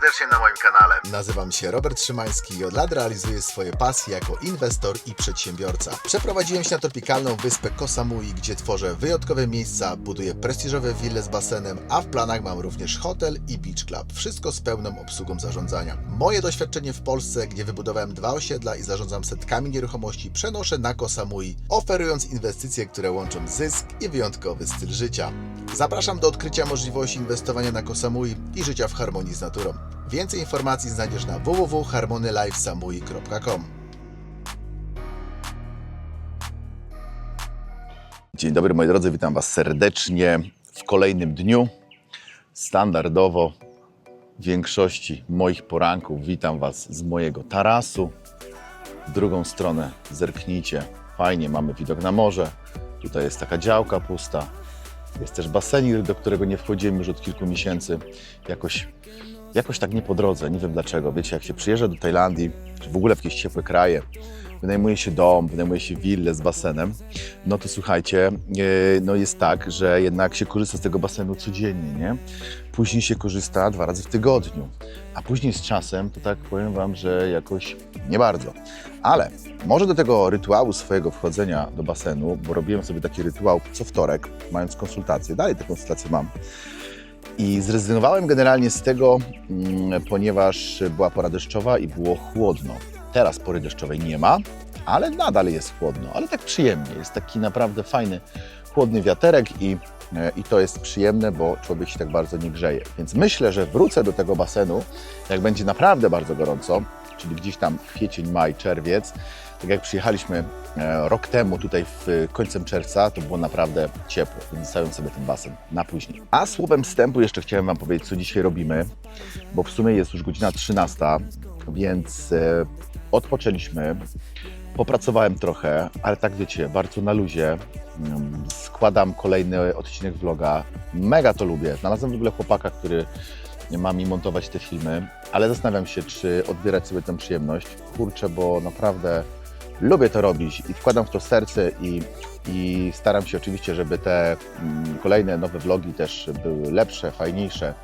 serdecznie na moim kanale. Nazywam się Robert Szymański i od lat realizuję swoje pasje jako inwestor i przedsiębiorca. Przeprowadziłem się na tropikalną wyspę Koh Samui, gdzie tworzę wyjątkowe miejsca, buduję prestiżowe wille z basenem, a w planach mam również hotel i beach club. Wszystko z pełną obsługą zarządzania. Moje doświadczenie w Polsce, gdzie wybudowałem dwa osiedla i zarządzam setkami nieruchomości, przenoszę na Koh Samui, oferując inwestycje, które łączą zysk i wyjątkowy styl życia. Zapraszam do odkrycia możliwości inwestowania na Koh Samui i życia w harmonii z naturą. Więcej informacji znajdziesz na www.harmonylifesamui.com. Dzień dobry moi drodzy, witam Was serdecznie w kolejnym dniu. Standardowo w większości moich poranków witam Was z mojego tarasu. W drugą stronę zerknijcie, fajnie, mamy widok na morze. Tutaj jest taka działka pusta. Jest też basenik, do którego nie wchodzimy już od kilku miesięcy. Jakoś, jakoś tak nie po drodze, nie wiem dlaczego. Wiecie, jak się przyjeżdża do Tajlandii, czy w ogóle w jakieś ciepłe kraje, wynajmuje się dom, wynajmuje się willę z basenem, no to słuchajcie, e, no jest tak, że jednak się korzysta z tego basenu codziennie, nie? Później się korzysta dwa razy w tygodniu, a później z czasem, to tak powiem Wam, że jakoś nie bardzo. Ale może do tego rytuału swojego wchodzenia do basenu, bo robiłem sobie taki rytuał co wtorek, mając konsultacje, dalej te konsultacje mam, i zrezygnowałem generalnie z tego, mm, ponieważ była pora deszczowa i było chłodno. Teraz pory deszczowej nie ma, ale nadal jest chłodno, ale tak przyjemnie. Jest taki naprawdę fajny, chłodny wiaterek i, e, i to jest przyjemne, bo człowiek się tak bardzo nie grzeje. Więc myślę, że wrócę do tego basenu, jak będzie naprawdę bardzo gorąco, czyli gdzieś tam kwiecień, maj, czerwiec. Tak jak przyjechaliśmy e, rok temu tutaj w końcem czerwca, to było naprawdę ciepło, więc zostawiam sobie ten basen na później. A słowem wstępu jeszcze chciałem Wam powiedzieć, co dzisiaj robimy, bo w sumie jest już godzina 13, więc e, odpoczęliśmy. Popracowałem trochę, ale tak wiecie, bardzo na luzie. Mm, Składam kolejny odcinek vloga. Mega to lubię. Znalazłem w ogóle chłopaka, który ma mi montować te filmy, ale zastanawiam się, czy odbierać sobie tę przyjemność. Kurczę, bo naprawdę lubię to robić i wkładam w to serce i, i staram się oczywiście, żeby te mm, kolejne nowe vlogi też były lepsze, fajniejsze,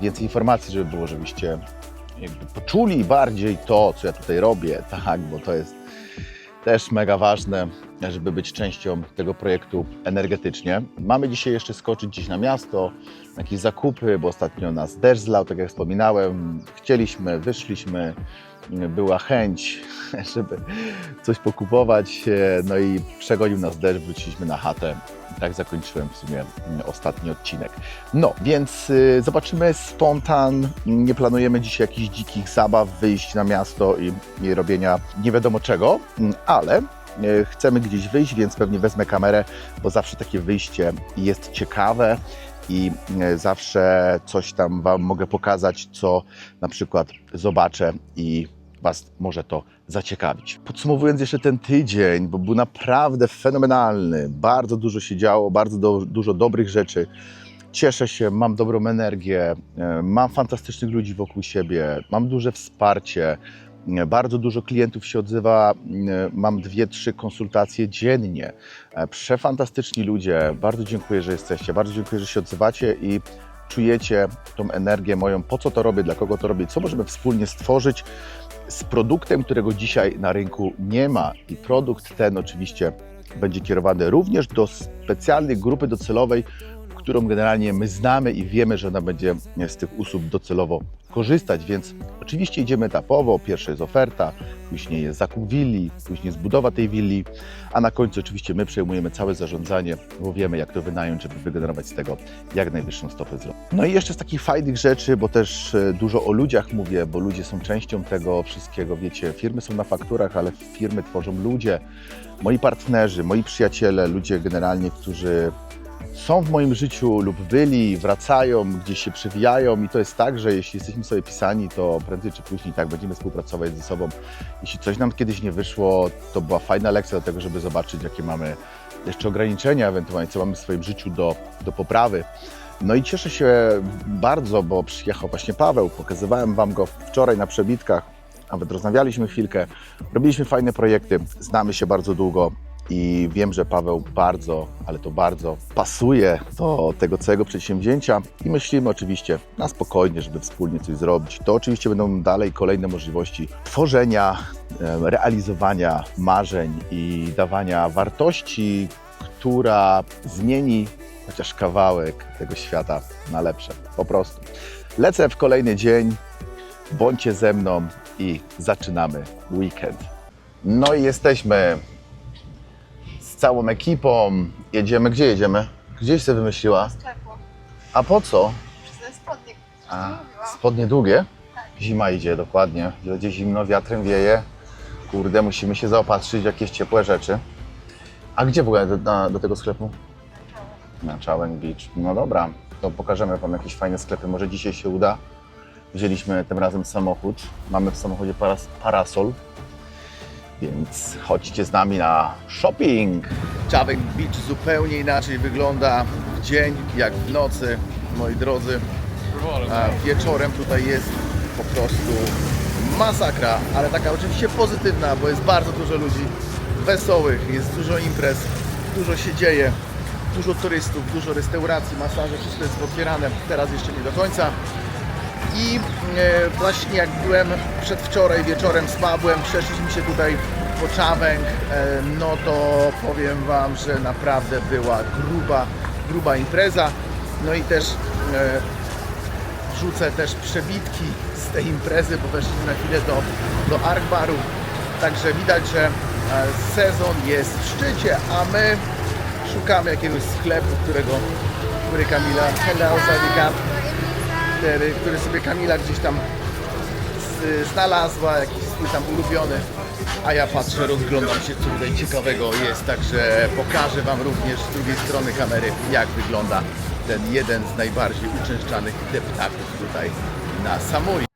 więcej informacji, żeby było, żebyście jakby poczuli bardziej to, co ja tutaj robię, tak, bo to jest też mega ważne, żeby być częścią tego projektu energetycznie. Mamy dzisiaj jeszcze skoczyć gdzieś na miasto, na jakieś zakupy, bo ostatnio nas deszcz zlał, tak jak wspominałem. Chcieliśmy, wyszliśmy, była chęć, żeby coś pokupować, no i przegonił nas deszcz, wróciliśmy na chatę. Tak zakończyłem w sumie ostatni odcinek. No, więc y, zobaczymy spontan. Nie planujemy dzisiaj jakichś dzikich zabaw, wyjść na miasto i, i robienia nie wiadomo czego, ale e, chcemy gdzieś wyjść, więc pewnie wezmę kamerę, bo zawsze takie wyjście jest ciekawe i e, zawsze coś tam Wam mogę pokazać, co na przykład zobaczę i Was może to zaciekawić. Podsumowując jeszcze ten tydzień, bo był naprawdę fenomenalny, bardzo dużo się działo, bardzo do, dużo dobrych rzeczy. Cieszę się, mam dobrą energię, e, mam fantastycznych ludzi wokół siebie, mam duże wsparcie, e, bardzo dużo klientów się odzywa, mam dwie, trzy konsultacje dziennie. Przefantastyczni ludzie, bardzo dziękuję, że jesteście, bardzo dziękuję, że się odzywacie i czujecie tą energię moją, po co to robię, dla kogo to robię, co możemy wspólnie stworzyć z produktem, którego dzisiaj na rynku nie ma. I produkt ten oczywiście będzie kierowany również do specjalnej grupy docelowej, którą generalnie my znamy i wiemy, że ona będzie z tych usług docelowo korzystać, więc oczywiście idziemy etapowo. Pierwsza jest oferta, później jest zakup willi, później jest budowa tej willi, a na końcu oczywiście my przejmujemy całe zarządzanie, bo wiemy jak to wynająć, żeby wygenerować z tego jak najwyższą stopę zwrotu. No i jeszcze z takich fajnych rzeczy, bo też e, dużo o ludziach mówię, bo ludzie są częścią tego wszystkiego, wiecie, firmy są na fakturach, ale firmy tworzą ludzie, moi partnerzy, moi przyjaciele, ludzie generalnie, którzy są w moim życiu lub byli, wracają, gdzieś się przewijają i to jest tak, że jeśli jesteśmy sobie pisani, to prędzej czy później tak będziemy współpracować ze sobą. Jeśli coś nam kiedyś nie wyszło, to była fajna lekcja do tego, żeby zobaczyć, jakie mamy jeszcze ograniczenia, ewentualnie co mamy w swoim życiu do, do poprawy. No i cieszę się bardzo, bo przyjechał właśnie Paweł, pokazywałem Wam go wczoraj na przebitkach, nawet rozmawialiśmy chwilkę, robiliśmy fajne projekty, znamy się bardzo długo i wiem, że Paweł bardzo, ale to bardzo pasuje do tego całego przedsięwzięcia i myślimy oczywiście na spokojnie, żeby wspólnie coś zrobić. To oczywiście będą dalej kolejne możliwości tworzenia, realizowania marzeń i dawania wartości, która zmieni chociaż kawałek tego świata na lepsze. Po prostu. Lecę w kolejny dzień, bądźcie ze mną i zaczynamy weekend. No i jesteśmy całą ekipą. Jedziemy, gdzie jedziemy? Gdzieś sobie wymyśliła. sklepu. A po co? Przez spodnie, A, spodnie długie? Zima idzie, dokładnie. Będzie zimno, wiatrem wieje. Kurde, musimy się zaopatrzyć w jakieś ciepłe rzeczy. A gdzie w ogóle do, na, do tego sklepu? Na Choweng Beach. No dobra, to pokażemy Wam jakieś fajne sklepy. Może dzisiaj się uda. Wzięliśmy tym razem samochód. Mamy w samochodzie paras parasol. Więc chodźcie z nami na shopping. Choweng Beach zupełnie inaczej wygląda w dzień jak w nocy, moi drodzy. A wieczorem tutaj jest po prostu masakra, ale taka oczywiście pozytywna, bo jest bardzo dużo ludzi wesołych, jest dużo imprez, dużo się dzieje, dużo turystów, dużo restauracji, masaże, wszystko jest otwierane, teraz jeszcze nie do końca. I e, właśnie jak byłem przedwczoraj wieczorem z Pawłem, przeszliśmy się tutaj po Czawęk, e, no to powiem Wam, że naprawdę była gruba, gruba impreza. No i też e, wrzucę też przebitki z tej imprezy, bo weszliśmy na chwilę do, do Ark Baru. Także widać, że sezon jest w szczycie, a my szukamy jakiegoś sklepu, którego, który Kamila, hello, Sadika, który, który sobie Kamila gdzieś tam z- znalazła, jakiś swój tam ulubiony. A ja patrzę, rozglądam się, co tutaj ciekawego jest, także pokażę Wam również z drugiej strony kamery, jak wygląda ten jeden z najbardziej uczęszczanych deptaków tutaj na Samui.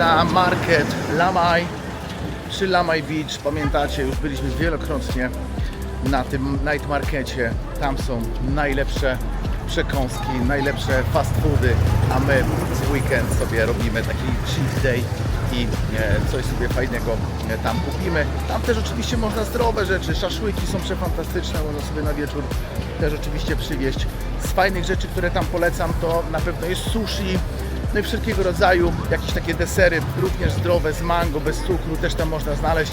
Na market Lamai przy Lamai Beach. Pamiętacie, już byliśmy wielokrotnie na tym night markecie. Tam są najlepsze przekąski, najlepsze fast foody, a my w weekend sobie robimy taki cheat day i e, coś sobie fajnego e, tam kupimy. Tam też oczywiście można zdrowe rzeczy, szaszłyki są przefantastyczne, można sobie na wieczór też oczywiście przywieźć. Z fajnych rzeczy, które tam polecam, to na pewno jest sushi, no i wszelkiego rodzaju jakieś takie desery, również zdrowe, z mango, bez cukru, też tam można znaleźć.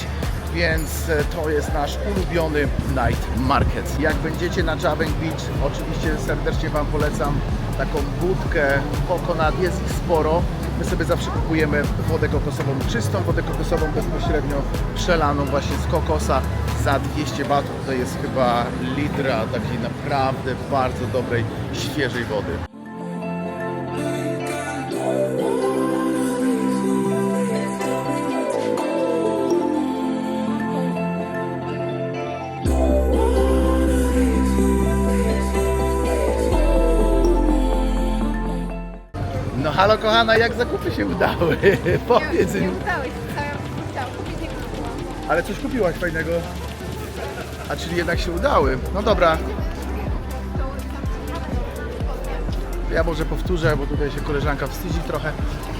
Więc e, to jest nasz ulubiony night market. Jak będziecie na Javeng Beach, oczywiście serdecznie Wam polecam taką budkę coconut, jest ich sporo. My sobie zawsze kupujemy wodę kokosową, czystą wodę kokosową, bezpośrednio przelaną właśnie z kokosa za 200 batów. To jest chyba litra takiej naprawdę bardzo dobrej, świeżej wody. Kochana, jak zakupy się udały? Powiedz Nie mi. nie kupiłam. Ale coś kupiłaś fajnego. A czyli jednak się udały. No dobra, ja może powtórzę, bo tutaj się koleżanka wstydzi trochę.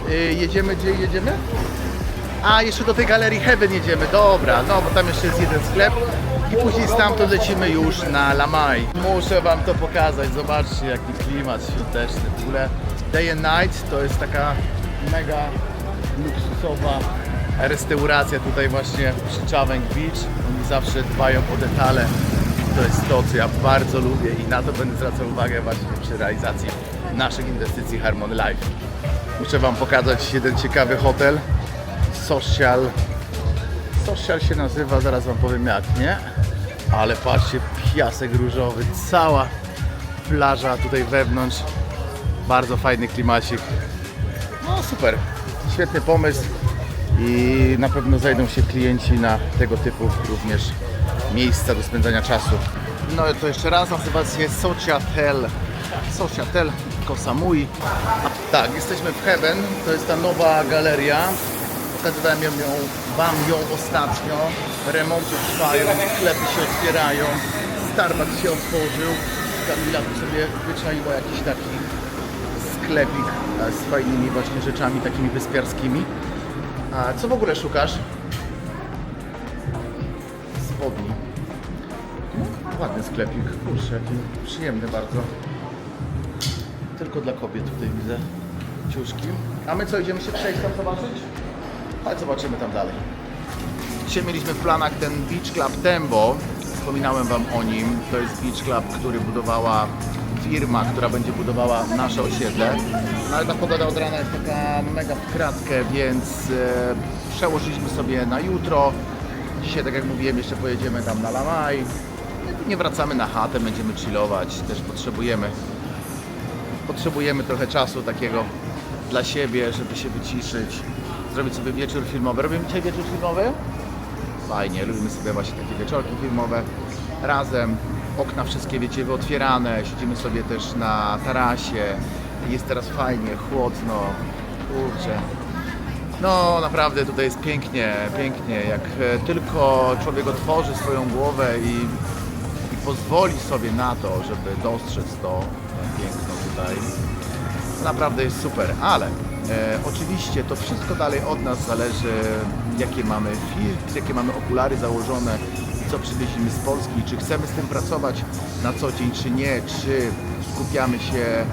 Yy, jedziemy, gdzie jedziemy? A, jeszcze do tej galerii Heaven jedziemy. Dobra, no bo tam jeszcze jest jeden sklep. I później stamtąd lecimy już na Lamai. Muszę Wam to pokazać. Zobaczcie, jaki klimat świąteczny. W ogóle Day and Night to jest taka mega luksusowa restauracja tutaj właśnie przy Chaweng Beach. Oni zawsze dbają o detale. To jest to, co ja bardzo lubię i na to będę zwracał uwagę właśnie przy realizacji naszych inwestycji Harmon Life. Muszę Wam pokazać jeden ciekawy hotel. Social. Social się nazywa, zaraz Wam powiem jak, nie? Ale patrzcie, piasek różowy, cała plaża tutaj wewnątrz. Bardzo fajny klimacik. No super, świetny pomysł i na pewno znajdą się klienci na tego typu również miejsca do spędzania czasu. No to jeszcze raz nazywa się Sociatel. Sociatel Kosamui. Tak, jesteśmy w Heaven. To jest ta nowa galeria. Pokazywałem ją, Wam ją ostatnio. Remonty trwają, sklepy się otwierają. Starbucks się otworzył. Kamila tu sobie wyczaiła jakiś taki sklepik z fajnymi właśnie rzeczami takimi wyspiarskimi. A co w ogóle szukasz? Spodni. No, ładny sklepik, kurczę, jaki przyjemny bardzo. Tylko dla kobiet tutaj widzę ciuszki. A my co, idziemy się przejść tam zobaczyć? Chodź zobaczymy tam dalej. Dzisiaj mieliśmy w planach ten Beach Club Tembo. Wspominałem Wam o nim. To jest Beach Club, który budowała firma, która będzie budowała nasze osiedle. No ale ta pogoda od rana jest taka mega w kratkę, więc e, przełożyliśmy sobie na jutro. Dzisiaj, tak jak mówiłem, jeszcze pojedziemy tam na Lamaj. Nie wracamy na chatę, będziemy chillować. Też potrzebujemy potrzebujemy trochę czasu takiego dla siebie, żeby się wyciszyć, zrobić sobie wieczór filmowy. Robimy dzisiaj wieczór filmowy? Fajnie, lubimy sobie właśnie takie wieczorki filmowe razem. Okna wszystkie, wiecie, wyotwierane, siedzimy sobie też na tarasie. Jest teraz fajnie, chłodno, kurczę. No naprawdę tutaj jest pięknie, pięknie. Jak e, tylko człowiek otworzy swoją głowę i, i pozwoli sobie na to, żeby dostrzec to piękno tutaj, naprawdę jest super. Ale e, oczywiście to wszystko dalej od nas zależy, jakie mamy filtry, jakie mamy okulary założone, co przywieźliśmy z Polski, czy chcemy z tym pracować na co dzień, czy nie, czy skupiamy się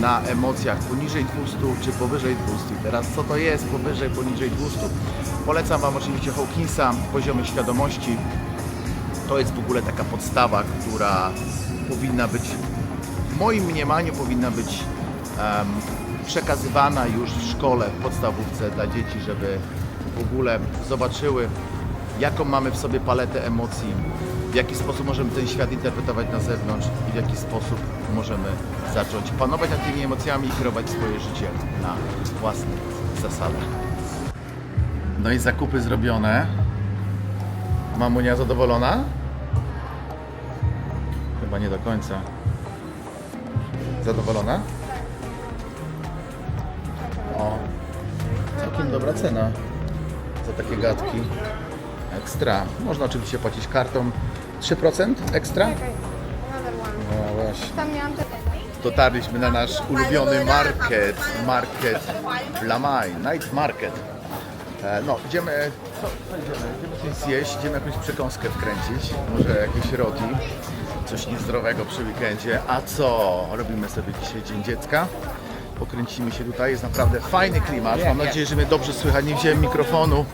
na emocjach poniżej 200 czy powyżej 200. I Teraz co to jest powyżej, poniżej 200? Polecam Wam oczywiście Hawkinsa, poziomy świadomości. To jest w ogóle taka podstawa, która powinna być, w moim mniemaniu powinna być em, przekazywana już w szkole, w podstawówce dla dzieci, żeby w ogóle zobaczyły, jaką mamy w sobie paletę emocji, w jaki sposób możemy ten świat interpretować na zewnątrz i w jaki sposób możemy zacząć panować nad tymi emocjami i kierować swoje życie na własnych zasadach. No i zakupy zrobione. Mamunia zadowolona? Chyba nie do końca. Zadowolona? O, całkiem dobra cena za takie gadki. Ekstra. Można oczywiście płacić kartą 3% ekstra? No właśnie. Tam miałam. Dotarliśmy na nasz ulubiony market, market Lamai, night market. E, No, idziemy, co, co idziemy? Idziemy coś zjeść, idziemy jakąś przekąskę wkręcić, może jakieś roti, coś niezdrowego przy weekendzie. A co? Robimy sobie dzisiaj Dzień Dziecka. Pokręcimy się tutaj, jest naprawdę fajny klimat. Mam nadzieję, że mnie dobrze słychać. Nie wziąłem mikrofonu,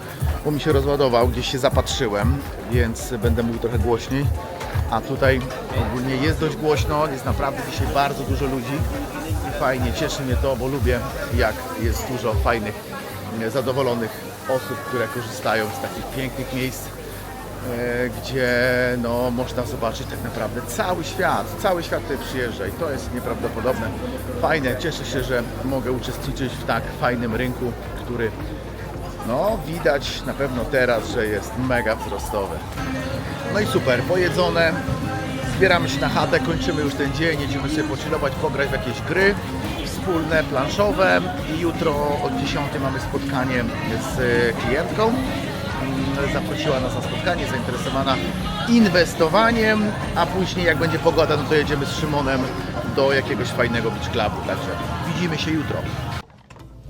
bo mi się rozładował, gdzieś się zapatrzyłem, więc będę mówił trochę głośniej. A tutaj ogólnie jest dość głośno, jest naprawdę dzisiaj bardzo dużo ludzi i fajnie, cieszy mnie to, bo lubię jak jest dużo fajnych, zadowolonych osób, które korzystają z takich pięknych miejsc, gdzie no, można zobaczyć tak naprawdę cały świat, cały świat tutaj przyjeżdża i to jest nieprawdopodobne, fajne, cieszę się, że mogę uczestniczyć w tak fajnym rynku, który no widać na pewno teraz, że jest mega wzrostowy. No i super, pojedzone. Zbieramy się na chatę, kończymy już ten dzień, jedziemy sobie pochillować, pograć w jakieś gry wspólne, planszowe. I jutro od 10 mamy spotkanie z klientką. Mm, Zaprosiła nas na spotkanie, zainteresowana inwestowaniem, a później jak będzie pogoda, no to jedziemy z Szymonem do jakiegoś fajnego beach clubu, także widzimy się jutro.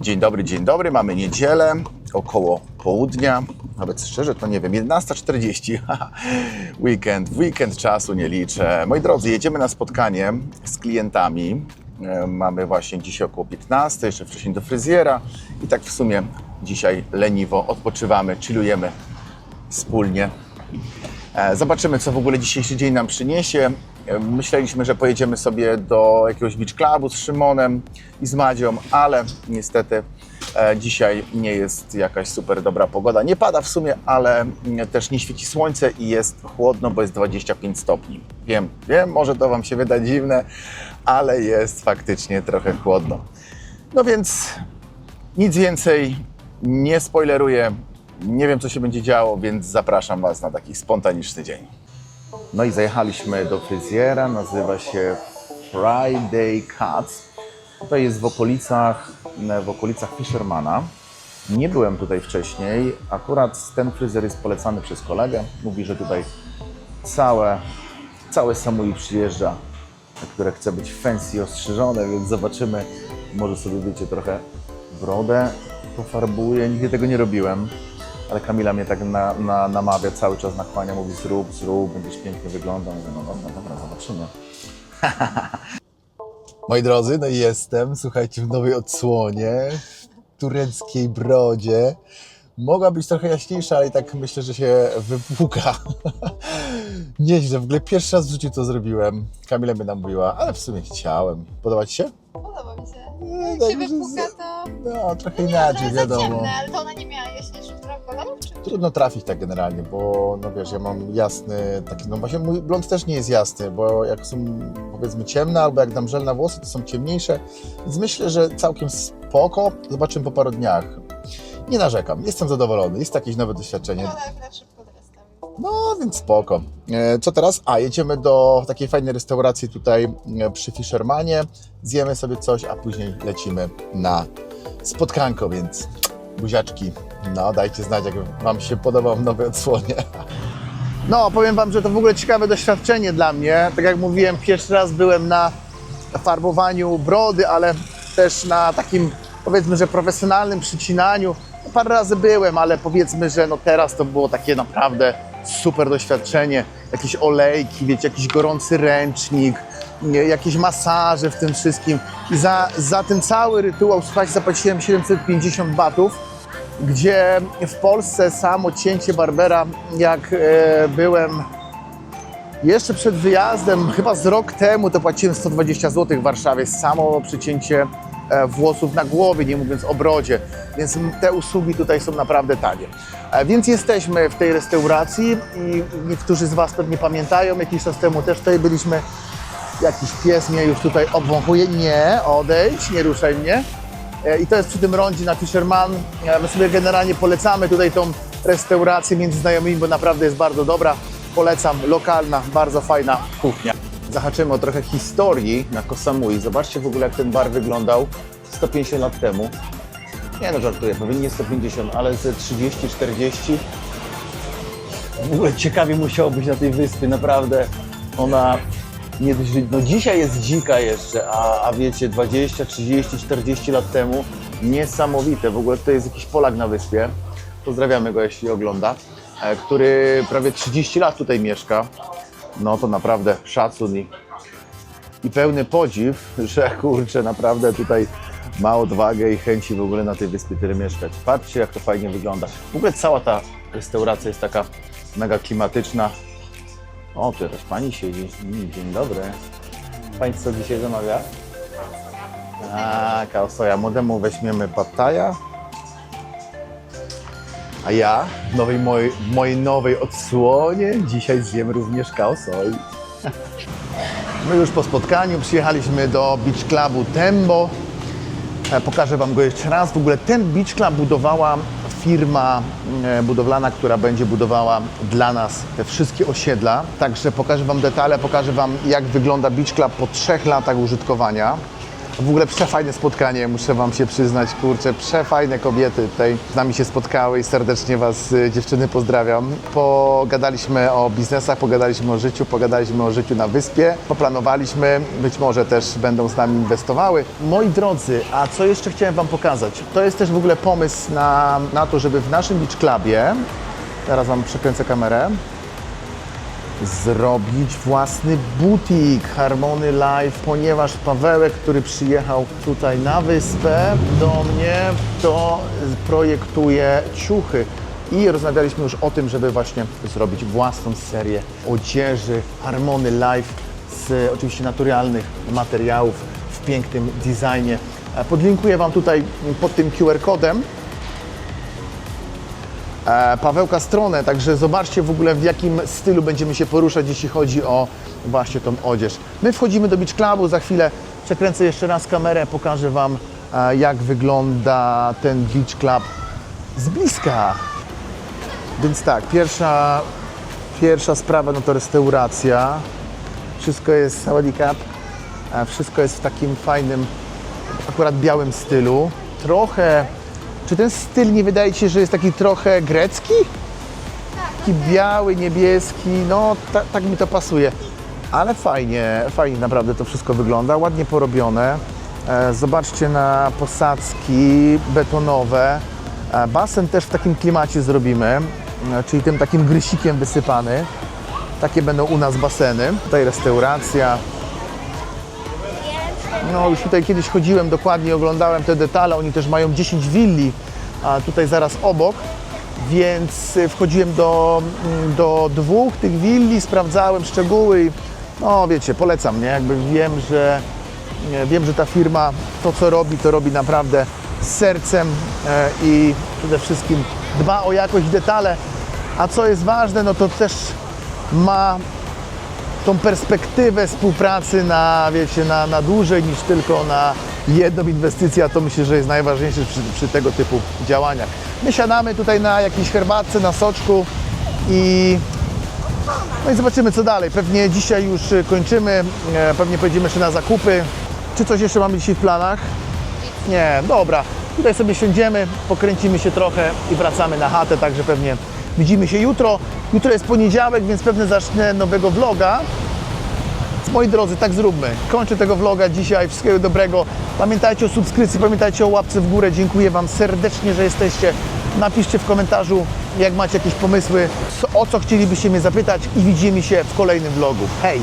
Dzień dobry, dzień dobry. Mamy niedzielę, około południa. Nawet szczerze to nie wiem, 11.40. haha. weekend, weekend czasu nie liczę. Moi drodzy, jedziemy na spotkanie z klientami. E, Mamy właśnie dzisiaj około 15, jeszcze wcześniej do fryzjera. I tak w sumie dzisiaj leniwo odpoczywamy, chillujemy wspólnie. E, Zobaczymy, co w ogóle dzisiejszy dzień nam przyniesie. E, Myśleliśmy, że pojedziemy sobie do jakiegoś beach clubu z Szymonem i z Madzią, ale niestety e, dzisiaj nie jest jakaś super dobra pogoda. Nie pada w sumie, ale mm, też nie świeci słońce i jest chłodno, bo jest 25 stopni. Wiem, wiem, może to Wam się wydać dziwne, ale jest faktycznie trochę chłodno. No więc nic więcej nie spoileruję. Nie wiem, co się będzie działo, więc zapraszam Was na taki spontaniczny dzień. No i zajechaliśmy do fryzjera, nazywa się Friday Cuts. Tutaj jest w okolicach, w okolicach Fishermana. Nie byłem tutaj wcześniej, akurat ten fryzjer jest polecany przez kolegę. Mówi, że tutaj całe, całe Samui przyjeżdża, które chce być fancy ostrzyżone, więc zobaczymy. Może sobie, wiecie, trochę brodę pofarbuję. Nigdy tego nie robiłem, ale Kamila mnie tak na, na, namawia, cały czas nakłania, mówi zrób, zrób, będziesz pięknie wyglądał. Mówię, no dobra, dobra, zobaczymy. Moi drodzy, no i jestem, słuchajcie, w nowej odsłonie, w tureckiej brodzie. Mogła być trochę jaśniejsza, ale i tak myślę, że się wypłuka. Nieźle, w ogóle pierwszy raz w życiu to zrobiłem. Kamila mnie namówiła, ale w sumie chciałem. Podoba Ci się? Podoba mi się. Jak tak, się wypuka, to... No, trochę Nie, inaczej, wiadomo. ciemne, ale to ona nie miała jaśniejszych kolorów, czy... Trudno trafić tak generalnie, bo no wiesz, ja mam jasny, taki, no właśnie mój blond też nie jest jasny, bo jak są powiedzmy ciemne albo jak dam żel na włosy, to są ciemniejsze, więc myślę, że całkiem spoko, zobaczymy po paru dniach. Nie narzekam, jestem zadowolony, jest to jakieś nowe doświadczenie. No, teraz No, więc spoko. E, Co teraz? A, jedziemy do takiej fajnej restauracji tutaj e, przy Fishermanie, zjemy sobie coś, a później lecimy na spotkanko, więc buziaczki, no dajcie znać, jak Wam się podoba w nowej odsłonie. No, powiem Wam, że to w ogóle ciekawe doświadczenie dla mnie. Tak jak mówiłem, pierwszy raz byłem na farbowaniu brody, ale też na takim, powiedzmy, że profesjonalnym przycinaniu. Parę razy byłem, ale powiedzmy, że no teraz to było takie naprawdę super doświadczenie. Jakieś olejki, wiecie, jakiś gorący ręcznik, jakieś masaże w tym wszystkim. I za, za ten cały rytuał, słuchajcie, zapłaciłem 750 batów gdzie w Polsce samo cięcie Barbera, jak e, byłem jeszcze przed wyjazdem, chyba z rok temu, to płaciłem 120 zł w Warszawie, samo przycięcie włosów na głowie, nie mówiąc o brodzie, więc te usługi tutaj są naprawdę tanie. E, Więc jesteśmy w tej restauracji i niektórzy z Was pewnie pamiętają, jakiś czas temu też tutaj byliśmy. Jakiś pies mnie już tutaj obwąchuje. Nie, odejdź, nie ruszaj mnie. E, I to jest przy tym rondzie na Fisherman. E, My sobie generalnie polecamy tutaj tą restaurację między znajomymi, bo naprawdę jest bardzo dobra. Polecam, lokalna, bardzo fajna kuchnia. Zahaczymy o trochę historii na Koh Samui. Zobaczcie w ogóle, jak ten bar wyglądał 150 lat temu. Nie no, żartuję, pewnie nie 150, ale ze 30-40. W ogóle ciekawie musiało być na tej wyspie, naprawdę. Ona nie dość, no dzisiaj jest dzika jeszcze, a, a wiecie, 20, 30, 40 lat temu niesamowite. W ogóle to jest jakiś Polak na wyspie. Pozdrawiamy go, jeśli ogląda, e, który prawie 30 lat tutaj mieszka. No to naprawdę szacun i, i pełny podziw, że kurczę, naprawdę tutaj ma odwagę i chęci w ogóle na tej wyspie tyle mieszkać. Patrzcie, jak to fajnie wygląda. W ogóle cała ta restauracja jest taka mega klimatyczna. O, tu jakaś pani siedzi. Mm, Dzień dobry. Pani co dzisiaj zamawia? A, kaosoja. Młodemu weźmiemy pattaja. A ja w nowej mojej, mojej nowej odsłonie dzisiaj zjem również kaosoi. My już po spotkaniu przyjechaliśmy do Beach Clubu Tembo. E, Pokażę Wam go jeszcze raz. W ogóle ten Beach Club budowała firma e, budowlana, która będzie budowała dla nas te wszystkie osiedla. Także pokażę Wam detale, pokażę Wam jak wygląda Beach Club po trzech latach użytkowania. W ogóle przefajne spotkanie, muszę Wam się przyznać, kurczę, przefajne kobiety tutaj z nami się spotkały i serdecznie Was y, dziewczyny pozdrawiam. Pogadaliśmy o biznesach, pogadaliśmy o życiu, pogadaliśmy o życiu na wyspie, poplanowaliśmy, być może też będą z nami inwestowały. Moi drodzy, a co jeszcze chciałem Wam pokazać? To jest też w ogóle pomysł na, na to, żeby w naszym beach clubie, teraz Wam przekręcę kamerę, zrobić własny butik Harmony Life, ponieważ Pawełek, który przyjechał tutaj na wyspę do mnie, to projektuje ciuchy. I rozmawialiśmy już o tym, żeby właśnie zrobić własną serię odzieży Harmony Life z oczywiście naturalnych materiałów w pięknym designie. Podlinkuję Wam tutaj pod tym QR-kodem Pawełka stronę, także zobaczcie w ogóle w jakim stylu będziemy się poruszać, jeśli chodzi o właśnie tą odzież. My wchodzimy do Beach Clubu, za chwilę przekręcę jeszcze raz kamerę, pokażę Wam e, jak wygląda ten Beach Club z bliska. Więc tak, pierwsza Pierwsza sprawa no to restauracja. Wszystko jest sawadikap. Wszystko jest w takim fajnym, akurat białym stylu. Trochę. Czy ten styl nie wydaje ci się, że jest taki trochę grecki? Taki biały, niebieski, no ta, tak mi to pasuje. Ale fajnie, fajnie naprawdę to wszystko wygląda, ładnie porobione. E, Zobaczcie na posadzki betonowe. E, Basen też w takim klimacie zrobimy, e, czyli tym takim grysikiem wysypany. Takie będą u nas baseny. Tutaj restauracja. No już tutaj kiedyś chodziłem dokładnie, oglądałem te detale. Oni też mają 10 willi, a tutaj zaraz obok. Więc y, wchodziłem do, mm, do dwóch tych willi, sprawdzałem szczegóły i no wiecie, polecam, nie? Jakby wiem, że wiem, że ta firma to co robi, to robi naprawdę z sercem e, i przede wszystkim dba o jakość detale. A co jest ważne, no to też ma tą perspektywę współpracy na, wiecie, na, na dłużej niż tylko na jedną inwestycję, a to myślę, że jest najważniejsze przy, przy tego typu działaniach. My siadamy tutaj na jakiejś herbatce, na soczku i no i zobaczymy co dalej. Pewnie dzisiaj już kończymy, e, pewnie pojedziemy jeszcze na zakupy. Czy coś jeszcze mamy dzisiaj w planach? Nie, dobra. Tutaj sobie siądziemy, pokręcimy się trochę i wracamy na chatę, także pewnie widzimy się jutro. Jutro jest poniedziałek, więc pewnie zacznę nowego vloga. Moi drodzy, tak zróbmy. Kończę tego vloga dzisiaj. Wszystkiego dobrego. Pamiętajcie o subskrypcji, pamiętajcie o łapce w górę. Dziękuję Wam serdecznie, że jesteście. Napiszcie w komentarzu, jak macie jakieś pomysły, o co chcielibyście mnie zapytać i widzimy się w kolejnym vlogu. Hej!